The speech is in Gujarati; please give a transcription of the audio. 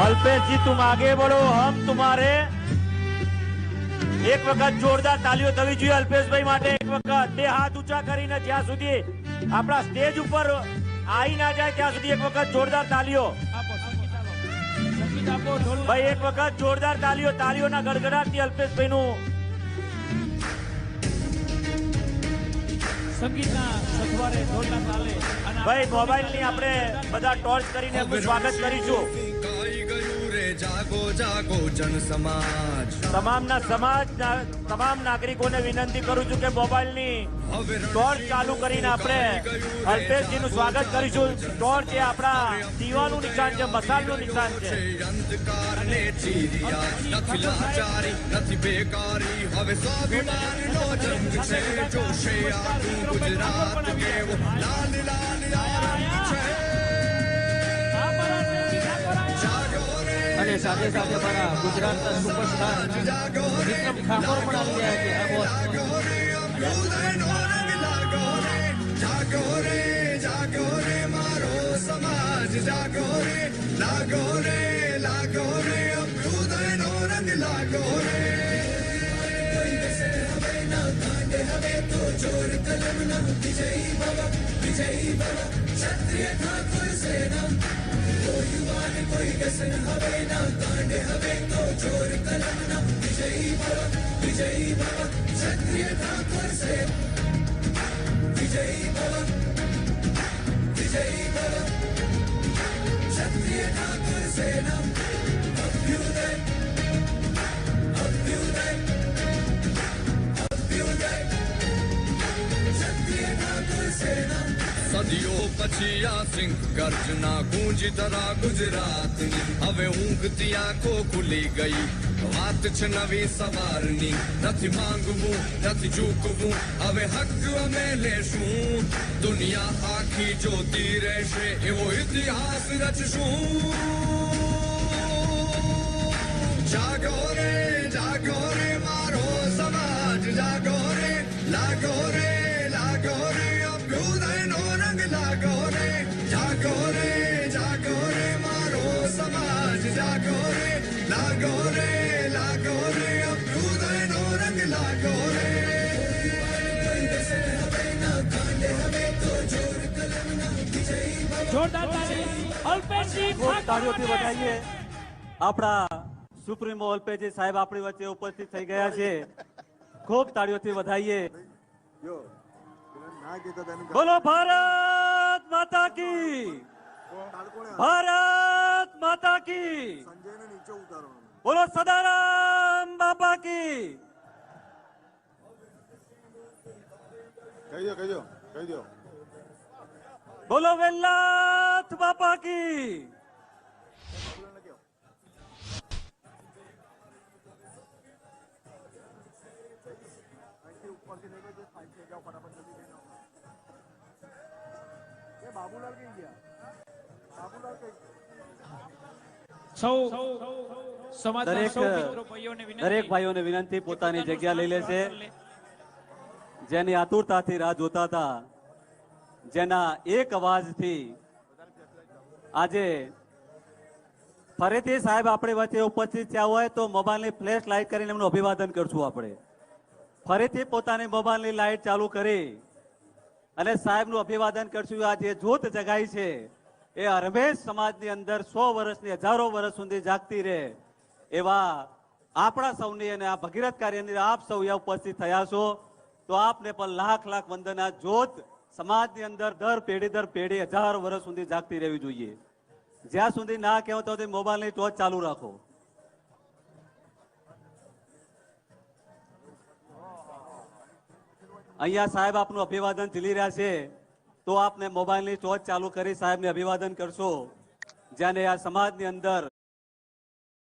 अल्पेश जी तुम आगे बढ़ो हम तुम्हारे એક વખત જોરદાર તાલીઓ થવી જોઈએ અલ્પેશભાઈ માટે એક વખત બે હાથ ઊંચા કરીને જ્યાં સુધી આપણા સ્ટેજ ઉપર આવી ના જાય ત્યાં સુધી એક વખત જોરદાર તાલીઓ આપો સંગીત આપો સંગીત આપો ઢોલ ભાઈ એક વખત જોરદાર તાલીઓ તાલીઓના ગડગડાટથી અલ્પેશભાઈ નું સંગીતના સથવારે ઢોલના તાલે અને ભાઈ મોબાઈલ ની આપણે બધા ટોર્ચ કરીને એમનું સ્વાગત કરીશું કાઈ ગયું રે જાગો જાગો જન સમાજ. તમામના તમામ નાગરિકોને વિનંતી કરું છું કે મોબાઈલની ટોર્ચ ચાલુ કરીને આપણે અલ્પેશજીનું સ્વાગત કરીશું. ટોર્ચ એ આપણા દીવાનું નિશાન છે મસાલનું નિશાન છે. અંધકારને સાથે સાથે અમારા ગુજરાતના સુપરસ્ટાર જાગો રે વિક્રમ ઠાકોર પણ આવી રહ્યા છે. આ બોસ જાગો રે અભ્યુદયનો રંગ લાગો રે જાગો રે જાગો રે મારો સમાજ જાગો રે લાગો રે લાગો રે અભ્યુદયનો રંગ લાગો રે व्यसन हवे ना कांड हवे तो ज़ोर कलाना विजयी भव विजयी भव क्षत्रिय ठाकुर से विजयी भव विजयी भव क्षत्रिय ठाकुर सेना સદીઓ પછી આ સિંહ ગર્જના ગુંજી ધરા ગુજરાતની. હવે ઊંઘતી આંખો ખુલી ગઈ. વાત છે નવી સવારની. નથી માંગવું, નથી ચૂકવું હવે હક અમે લેશું. દુનિયા આખી જોતી રહેશે, એવો ઇતિહાસ રચશું. જાગો રે. તાળીઓથી વધાવીએ આપણા સુપ્રીમો અલ્પેજી સાહેબ આપણી વચ્ચે ઉપસ્થિત થઈ ગયા છે. ખૂબ તાળીઓથી વધાવીએ બોલો ભારત માતા કી. ભારત માતા કી બોલો સદારામ બાપા કી કહી દો કહી દો કહી દો બોલો વેલ્લાથ બાપા કી સૌ સમાજના દરેક સૌ મિત્રો ભાઈઓને વિનંતી દરેક ભાઈઓને વિનંતી પોતાની જગ્યા લઈ લેશે. જેની આતુરતાથી રાહ જોતા હતા જેના એક અવાજથી આજે ફરીથી સાહેબ આપણે વચ્ચે ઉપસ્થિત થયા હોય તો મોબાઈલની ફ્લેશ લાઇટ કરીને એમનું અભિવાદન કરશું આપણે. ફરીથી પોતાની મોબાઈલની લાઇટ ચાલુ કરી અને સાહેબનું અભિવાદન કરશું. આ જે જ્યોત જગાઈ છે. એ અરભેજ સમાજની અંદર સો વર્ષની હજારો વર્ષ સુધી જાગતી રહે એવા આપણા સૌની અને આ ભગીરથ કાર્યની આપ સૌ ઉપસ્થિત થયા છો. તો આપને પણ લાખ લાખ વંદના. જોત સમાજની અંદર દર પેઢી દર પેઢી હજાર વર્ષ સુધી જાગતી રહેવી જોઈએ. જ્યાં સુધી ના કહેવો તો મોબાઈલની ટોચ ચાલુ રાખો. અહીંયા સાહેબ આપનું અભિવાદન ઝીલી રહ્યા છે. તો આપને મોબાઈલની ટોચ ચાલુ કરી સાહેબને અભિવાદન કરશો. જેને આ સમાજની અંદર